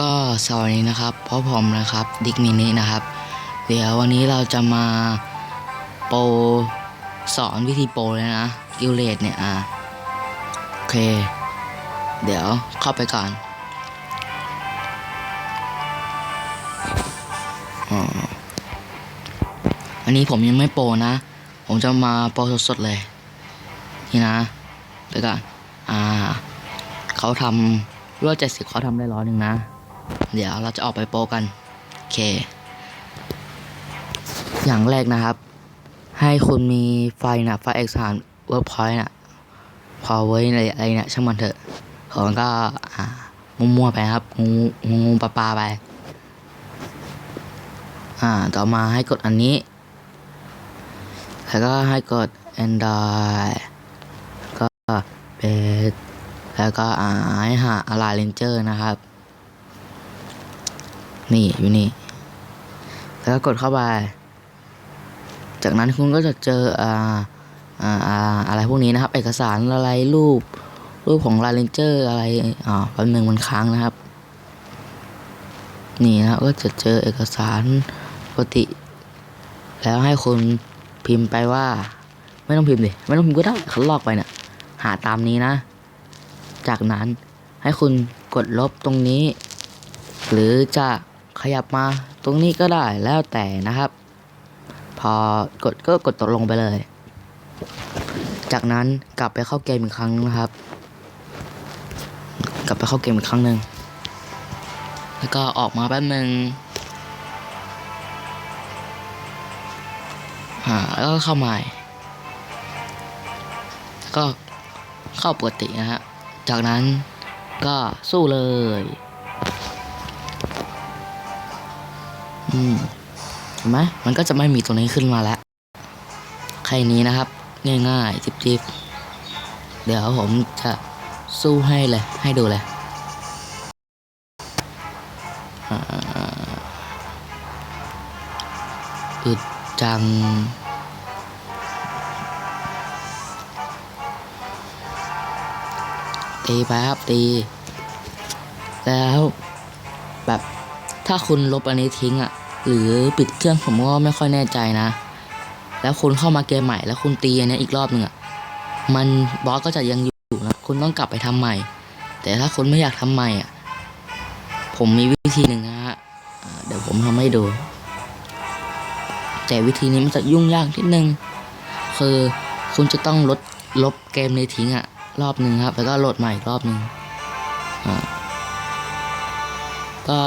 ก็สวัสดีนะครับพ่อผมนะครับดิกมินินะครับ เดี๋ยววันนี้เราจะมาโปรสอนวิธีโปรเลยนะกิลเลตเนี่ยอะโอเค เดี๋ยวเข้าไปก่อนอันนี้ผมยังไม่โปรนะ ผมจะมาโปรสดๆเลย นี่นะเดี๋ยวก่อนอ่าเขาทำรวดเจ็ดสิบเขาทำได้ร้อยหนึ่งนะ เดี๋ยวเราจะออกไปโปกัน โอเค อย่างแรกนะครับ ให้คุณมีไฟนะไฟเอกสารเวิร์กพอยต์นะพอไว้อะไรอะไรเนี่ยช่างมันเถอะผมก็มั่วๆไปครับงูงูงูปลาปลาไป อ่า ต่อมาให้กดอันนี้ แล้วก็ให้กด Android ก็เป็นแล้วก็อ่าให้หาอะไรเลนเจอร์นะครับ นี่อยู่นี่ แล้วกดเข้าไป จากนั้นคุณก็จะเจออ่าอ่าอะไรพวกนี้นะครับ เอกสารอะไรรูป รูปของลายเลนเจอร์อะไรอ่าแป๊บนึงมันค้างนะครับ นี่นะครับก็จะเจอเอกสารปกติ แล้วให้คุณพิมพ์ไปว่า ไม่ต้องพิมพ์ดิไม่ต้องพิมพ์ก็ได้เขาลอกไปเนี่ยหาตามนี้นะ จากนั้นให้คุณกดลบตรงนี้ หรือจะ ขยับมาตรงนี้ก็ได้แล้วแต่นะครับ พอกดก็กดตกลงไปเลย จากนั้นกลับไปเข้าเกมอีกครั้งนะครับ กลับไปเข้าเกมอีกครั้งหนึ่งแล้วก็ออกมาแป๊บนึงอ่าแล้วก็เข้าใหม่ ก็เข้าปกตินะฮะ จากนั้นก็สู้เลย อืมเห็นไหมมันก็จะไม่มีตัวนี้ขึ้นมาแล้วแค่นี้นะครับ ง่ายๆจิบๆเดี๋ยวผมจะสู้ให้เลย ให้ดูเลยอึดจังตีไปครับตี แล้ว แบบ ถ้าคุณลบอันนี้ทิ้งอะ่ะ หรือปิดเครื่องผมก็ไม่ค่อยแน่ใจนะ แล้วคุณเข้ามาเกมใหม่แล้วคุณตีอันนี้อีกรอบหนึ่งอะ่ะมันบอสก็จะยังอยู่นะคุณต้องกลับไปทำใหม่ แต่ถ้าคุณไม่อยากทำใหม่อะ่ะผมมีวิธีหนึ่งนะฮะเดี๋ยวผมทำให้ดู แต่วิธีนี้มันจะยุ่งยากนิดนึง คือคุณจะต้องลดลบเกมในทิ้งอะ่ะรอบหนึ่งครับ แล้วก็โหลดใหม่อีกรอบหนึ่งอ่าก็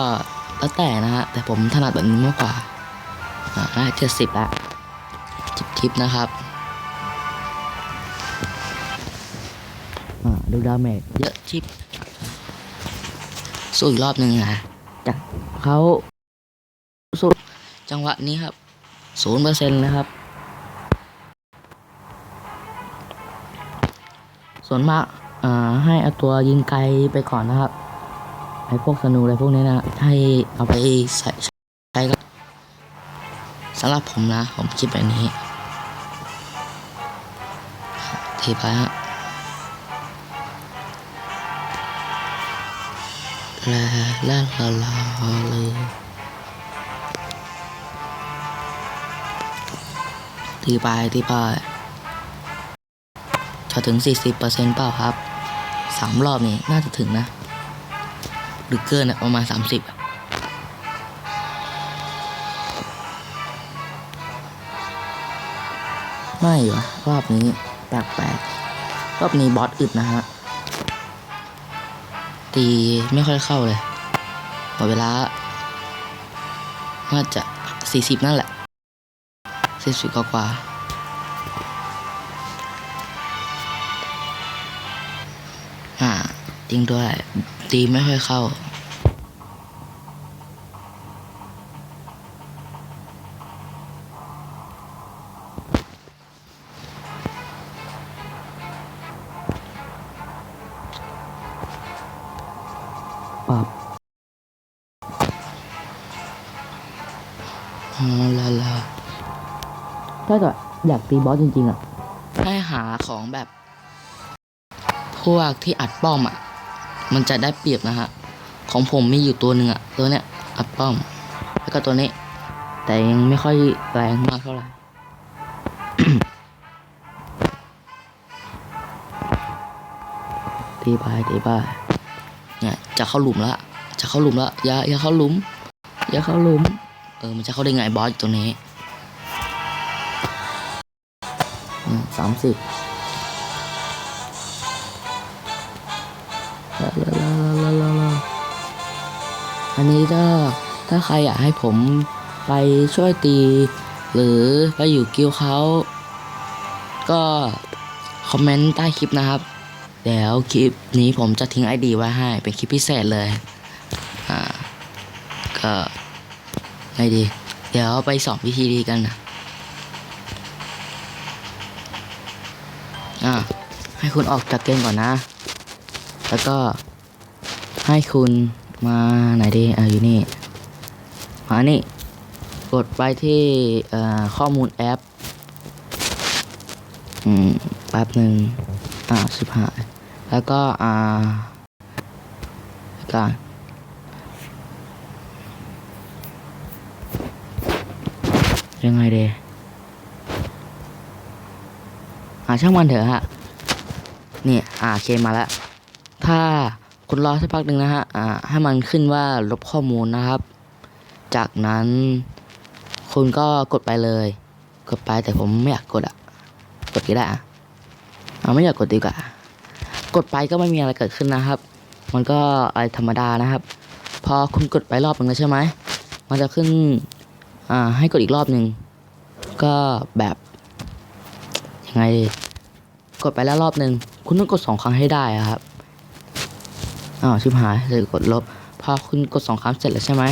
แล้วแต่นะฮะ แต่ผมถนัดแบบนี้มากกว่า อ่าได้เจ็ดสิบละจิบทิปนะครับ อ่า ดูดาเมจเยอะชิปสู้อีกรอบหนึ่งนะจากเขาสู้จังหวะนี้ครับศูนย์เปอร์เซ็นต์นะครับ ส่วนมาก อ่า ให้เอาตัวยิงไกลไปก่อนนะครับ ไอ้พวกสนูอะไรพวกนี้นะให้เอาไปใส่ใช้ก็สำหรับผมนะ ผมคิดแบบนี้ทีไปฮะลาลาลาลาเลยทีไปทีไปจะถึง 40%เปล่าครับสามรอบนี้น่าจะถึงนะ หรือเกินอะประมาณสามสิบไม่เหรอรอบนี้แปลกๆรอบนี้บอสอึดนะฮะ ตีไม่ค่อยเข้าเลยหมดเวลา น่าจะสี่สิบนั่นแหละสี่สิบกว่าอ่า จริงด้วย ตีไม่ค่อยเข้า ปรับอ๋อลาลาถ้าเกิดอยากตีบอสจริงๆอะ ให้หาของแบบ พวกที่อัดป้อมอะ มันจะได้เปรียบนะฮะ ของผมมีอยู่ตัวหนึ่งอะตัวเนี้ยอัดป้อม แล้วก็ตัวนี้ แต่ยังไม่ค่อยแรงมากเท่าไหร่ตีไปตีไปเนี่ยจะเข้าหลุมละจะเข้าหลุมละอย่าอย่าเข้าหลุม อย่าเข้าหลุม เออมันจะเข้าได้ไงบอสตัวนี้สามสิบ อันนี้ถ้าถ้าใครอยากให้ผมไปช่วยตี หรือไปอยู่กิ้วเขาก็คอมเมนต์ใต้คลิปนะครับเดี๋ยวคลิปนี้ผมจะทิ้งไอดีไว้ให้ เป็นคลิปพิเศษเลย อ่า ก็ไงดี เดี๋ยวไปสอนวิธีดีกันนะอ่าให้คุณออกจากเกมก่อนนะ แล้วก็ให้คุณมาไหนดีอ่าอยู่นี่มานี่กดไปที่ข้อมูลแอปอืมแป๊บหนึ่งอ่าสิบห้าแล้วก็อ่าการยังไงเดอ่าช่างมันเถอะฮะ นี่ อ่าเคมาแล้ว ถ้าคุณรอสักพักหนึ่งนะฮะอ่าให้มันขึ้นว่าลบข้อมูลนะครับ จากนั้น คุณก็กดไปเลย กดไปแต่ผมไม่อยากกดอะกดก็ได้อะเอาไม่อยากกดดีกว่ากดไปก็ไม่มีอะไรเกิดขึ้นนะครับ มันก็อะไรธรรมดานะครับ พอคุณกดไปรอบหนึ่งแล้วใช่ไหมมันจะขึ้นอ่าให้กดอีกรอบหนึ่งก็แบบยังไง กดไปแล้วรอบหนึ่งคุณต้องกดสองครั้งให้ได้ครับ อ้าวชิบหายเลยกดลบ พอคุณกดสองครั้งเสร็จแล้วใช่ไหม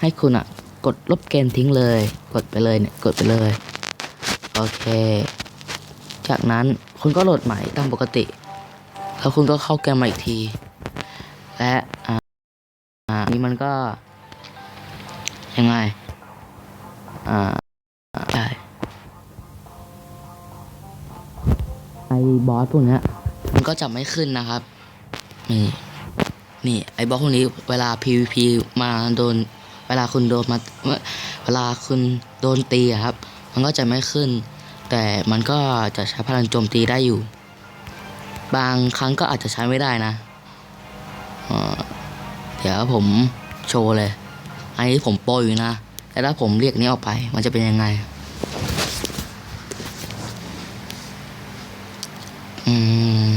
ให้คุณอะ กดลบเกมทิ้งเลย กดไปเลยเนี่ย กดไปเลย โอเค จากนั้นคุณก็โหลดใหม่ตามปกติ แล้วคุณก็เข้าเกมมาอีกที และอ่าอ่านี่มันก็ ยังไง อ่าใช่ไอ้บอสพวกเนี้ยมันก็จะไม่ขึ้นนะครับนี่ นี่ไอ้บล็อสพวกนี้เวลา PVP มาโดน เวลาคุณโดนมาเวลาคุณโดนตีครับ มันก็จะไม่ขึ้น แต่มันก็จะใช้พลังโจมตีได้อยู่ บางครั้งก็อาจจะใช้ไม่ได้นะเเดี๋ยวผมโชว์เลย อันนี้ผมโปรอยู่นะแต่ถ้าผมเรียกนี้ออกไป มันจะเป็นยังไง อืม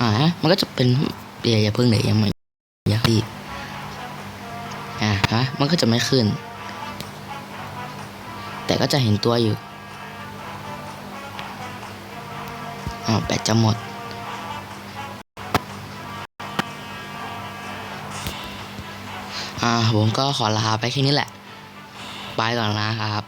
อ่ามันก็จะเป็น เดี๋ยวอย่าเพิ่งเดี๋ยวยังไม่อย่ารีบอ่าฮะมันก็จะไม่ขึ้น แต่ก็จะเห็นตัวอยู่อ้าวแบตจะหมดอ่าผมก็ขอลาไปแค่นี้แหละไปก่อนนะครับ